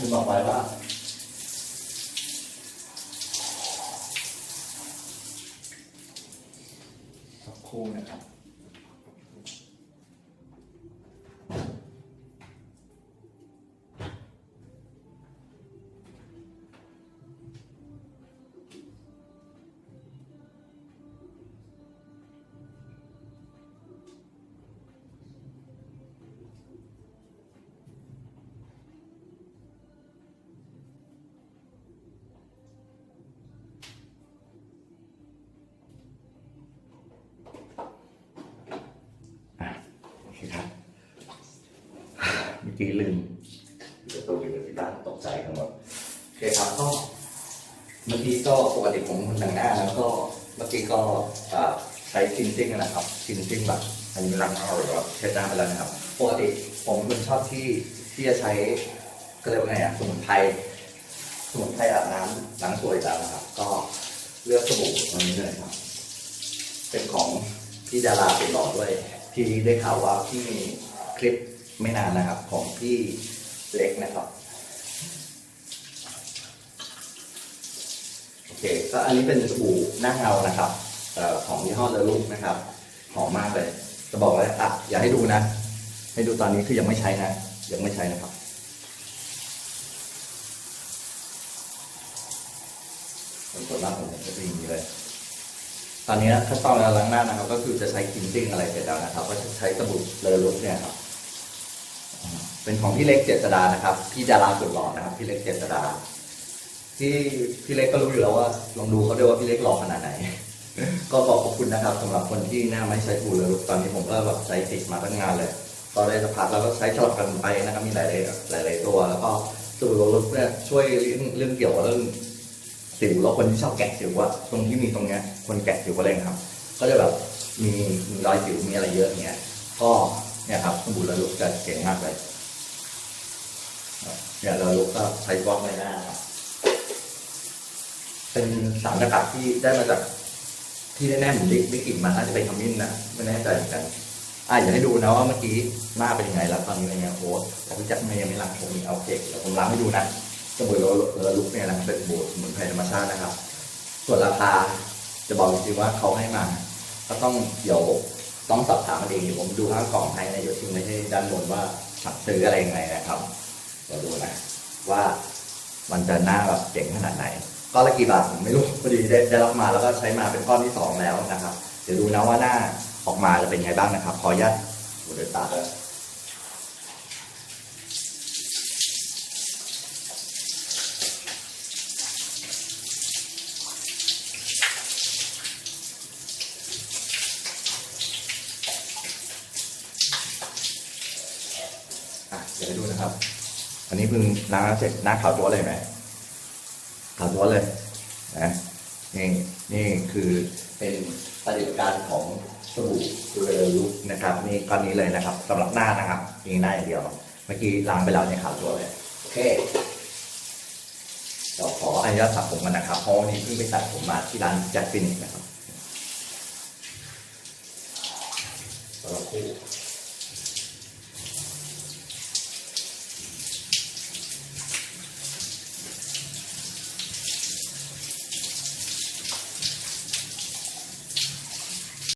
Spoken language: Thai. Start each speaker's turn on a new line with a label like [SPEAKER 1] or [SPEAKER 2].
[SPEAKER 1] คุณบอกไปว่าสักครู่นะครับ กี้ลืมปิดประตูอยู่ที่บ้านตกใจทั้งหมดโอเคครับก็เมื่อกี้ก็ปกติผมคนแต่งหน้าแล้วก็เมื่อกี้ก็ใช้ชินซิ่งนะครับชินซิ่งแบบอันนี้ล้างหน้าหรือว่าเช็ดหน้าไปแล้วนะครับปกติผมเป็นคนชอบที่ที่จะใช้ก็เรียกว่าไงอะสมุนไพรสมุนไพรอาบน้ำล้างตัวยแล้วนะครับ ก็เลือกสบู่ตัวนี้เลยครับ เป็นของพี่ดาราเป็นหลอด้วย ที่ได้ข่าวว่าพี่มีคลิป ไม่นานนะครับ ของพี่เล็กนะครับ โอเค ก็อันนี้เป็นสบู่หน้าเงานะครับออของยี่ห้อเลลุกนะครับหอมมากเลย จะบอกว่าอะอย่าให้ดูนะ ให้ดูตอนนี้คือยังไม่ใช้นะ ยังไม่ใช้นะครับส่วนมากผมจะเป็นอย่างนี้เลยตอนนี้ขั้นตอนการล้างหน้านะครับ ก็คือจะใช้คินซิ่งอะไรเสร็จแล้วนะครับ ก็จะใช้สบู่เลอลุกเนี่ยครับ เป็นของพี่เล็กเจษดานะครับ พี่ดาราสุดหล่อนะครับ พี่เล็กเจษดาพี่พี่เล็กก็รู้อยู่แล้วว่าลองดูเขาด้วยว่าพี่เล็กหล่อขนาดไหน ก็ขอบคุณนะครับสำหรับคนที่หน้าไม่ใช้บูเลยตอนนี้ผมก็แบบใช้ติดมาตั้งนานเลยก็ได้สักพักแล้วก็ใช้สลับกันไปนะครับมีหลายๆหลายๆตัว แล้วก็สูตรโรลุกเนี่ยช่วยเรื่องเรื่องเกี่ยวกับเรื่องสิวแล้วคนที่ชอบแกะสิวว่าตรงที่มีตรงเนี้ยคนแกะสิวก็เลยครับ ก็จะแบบมีมีรอยสิวมีอะไรเยอะเงี้ยก็เนี่ยครับสบู่โรลุกจะเก่งมากเลย เนี่ยโราลุกก็ใช้บล็อกใบหน้าครับเป็นสารสกัดที่ได้มาจากที่แน่ๆผมได้ได้กลิ่นมาน่าจะเป็นขมิ้นนะไม่แน่ใจเหมือนกันอะอยากให้ดูนะว่าเมื่อกี้หน้าเป็นยังไงแล้วตอนนี้เป็นยังไงโค้ดแต่พี่แจ็คไม่ยังไม่ล้างผมมีเอาเคกเดี๋ยวผมล้างให้ดูนะสบู่โรลลุกเนี่ยนะเป็นสบู่สมุนไพรธรรมชาตินะครับ ส่วนราคาจะบอกจริงๆว่าเขาให้มา ก็ต้องเดี๋ยวต้องสอบถามมันเองเดี๋ยวผมดูข้างกล่องให้นะเดี๋ยวทิ้งไว้ให้ด้านบนว่าสั่งซื้ออะไรยังไงนะครับ เดี๋ยวดูนะว่ามันจะหน้าแบบเจ๋งขนาดไหนก้อนละกี่บาทผมไม่รู้พอดีได้ได้รับมาแล้วก็ใช้มาเป็นก้อนที่สองแล้วนะครับ เดี๋ยวดูนะว่าหน้าออกมาจะเป็นไงบ้างนะครับ ขออนุญาตดูด้วยตาเลยอะเดี๋ยวดูนะครับ อันนี้เพิ่งล้างแล้วเสร็จหน้าขาวจั๊วเลยไหมขาวจั๊วเลยนะนี่นี่คือเป็นปฏิบัติการของสบู่ดูเรลุกนะครับ นี่ก้อนนี้เลยนะครับสำหรับหน้านะครับนี่หน้าอย่างเดียว เมื่อกี้ล้างไปแล้วเนี่ยขาวจั๊วเลยโอเคเดี๋ยวขออนุญาตสระผมกันนะครับเพราะวันนี้เพิ่งไปตัดผมมาที่ร้านจ็คฟินิกนะครับสำหรับคู่